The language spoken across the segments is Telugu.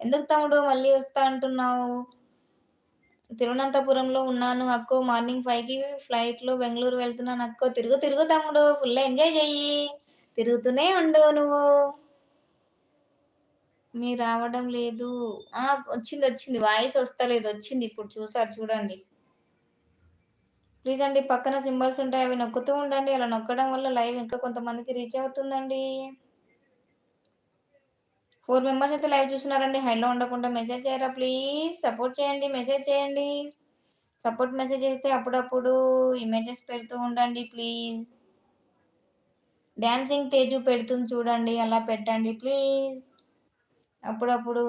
ఎందుకు తమ్ముడు మళ్ళీ వస్తా అంటున్నావు? తిరువనంతపురంలో ఉన్నాను అక్కో మార్నింగ్ ఫైవ్కి ఫ్లైట్లో బెంగళూరు వెళ్తున్నాను అక్కో. తిరుగు తిరుగు తమ్ముడు ఫుల్ ఎంజాయ్ చెయ్యి. తిరుగుతూనే ఉండు నువ్వు. మీ రావడం లేదు. ఆ వచ్చింది వచ్చింది. వాయిస్ వస్తలేదు వచ్చింది ఇప్పుడు. చూసారు చూడండి. ప్లీజ్ అండి పక్కన సింబల్స్ ఉంటాయి అవి నొక్కుతూ ఉండండి. అలా నొక్కడం వల్ల లైవ్ ఇంకా కొంతమందికి రీచ్ అవుతుందండి. ఫోర్ మెంబర్స్ అయితే లైవ్ చూస్తున్నారండి. హైలో ఉండకుండా మెసేజ్ చేయరా ప్లీజ్? సపోర్ట్ చేయండి మెసేజ్ చేయండి. సపోర్ట్ మెసేజ్ అయితే అప్పుడప్పుడు ఇమేజెస్ పెడుతూ ఉండండి ప్లీజ్. డ్యాన్సింగ్ తేజు పెడుతుంది చూడండి అలా పెట్టండి ప్లీజ్. అప్పుడప్పుడు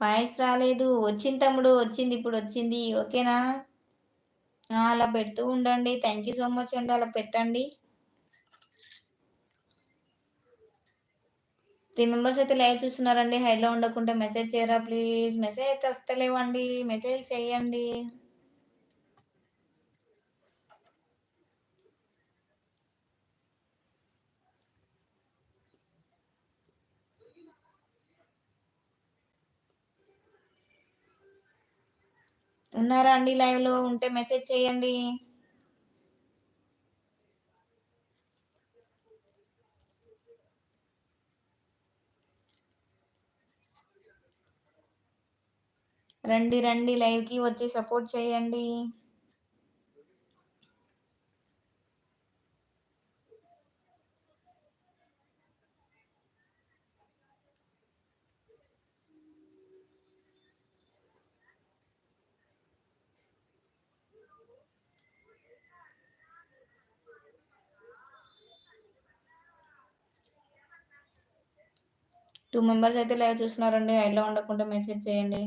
వాయిస్ రాలేదు. వచ్చింది తమ్ముడు వచ్చింది ఇప్పుడు వచ్చింది. ఓకేనా? అలా పెడుతూ ఉండండి. థ్యాంక్ యూ సో మచ్ అండి. అలా పెట్టండి. త్రీ మెంబర్స్ అయితే లైవ్ చూస్తున్నారండి. హైలో ఉండకుండా మెసేజ్ చేయరా ప్లీజ్ మెసేజ్ అయితే వస్తలేవండి. మెసేజ్ చేయండి. ఉన్నారా అండి లైవ్లో ఉంటే మెసేజ్ చేయండి. రండి రండి లైవ్కి వచ్చి సపోర్ట్ చేయండి. టూ మెంబర్స్ అయితే లైవ్ చూస్తున్నారండి. హైలో ఉండకుండా మెసేజ్ చేయండి.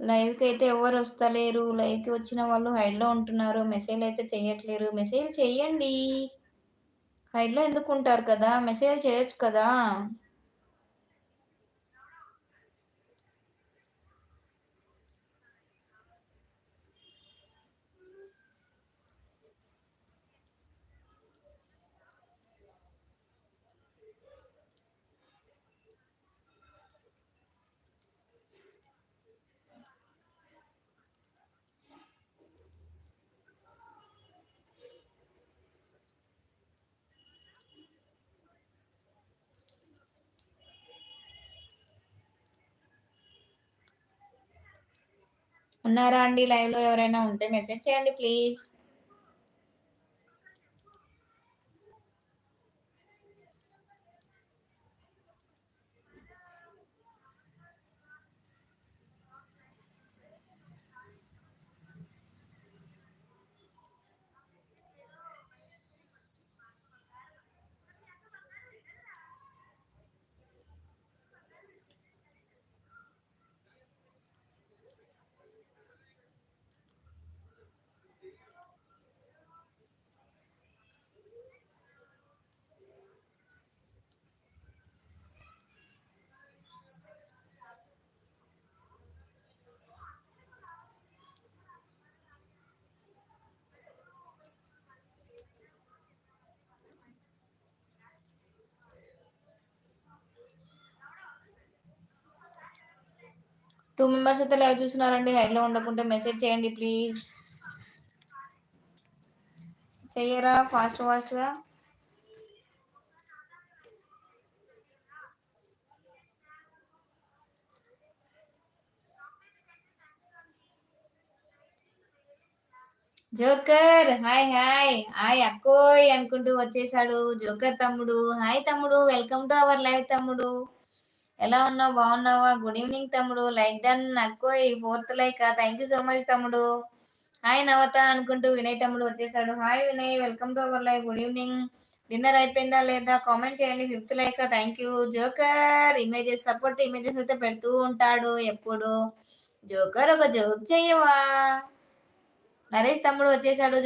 లైవ్కి అయితే ఎవరు వస్తలేరు. లైవ్కి వచ్చిన వాళ్ళు హైడ్లో ఉంటున్నారు. మెసేజ్ అయితే చేయట్లేరు. మెసేజ్ చేయండి. హైడ్లో ఎందుకు ఉంటారు కదా? మెసేజ్ చేయొచ్చు కదా? ఉన్నారా అండి లైవ్లో ఎవరైనా ఉంటే మెసేజ్ చేయండి ప్లీజ్. టూ మెంబర్స్ అయితే లైవ్ చూస్తున్నారండి లో ఉండకుంటే మెసేజ్ చేయండి ప్లీజ్ చెయ్యరా ఫాస్ట్ ఫాస్ట్గా జోకర్ హాయ్ హాయ్. హాయ్ అక్కోయ్ అనుకుంటూ వచ్చేసాడు జోకర్ తమ్ముడు. హాయ్ తమ్ముడు వెల్కమ్ టు అవర్ లైవ్ తమ్ముడు. ఎలా ఉన్నావు? బాగున్నావా? గుడ్ ఈవినింగ్ తమ్ముడు. Like done అక్కోయ్ fourth like thank you so much తమ్ముడు. హాయ్ నవత అనుకుంటూ వినయ్ తమ్ముడు వచ్చేసాడు. Hi Vinay. Welcome to our like good evening dinner అయిపోయిందా లేదా? కామెంట్ చేయండి. Fifth like thank you joker images support images అయితే పెడుతూ ఉంటాడు ఎప్పుడు. జోకర్ ఒక జోక్ చేయవా? నరేష్ తమ్ముడు వచ్చేసాడు.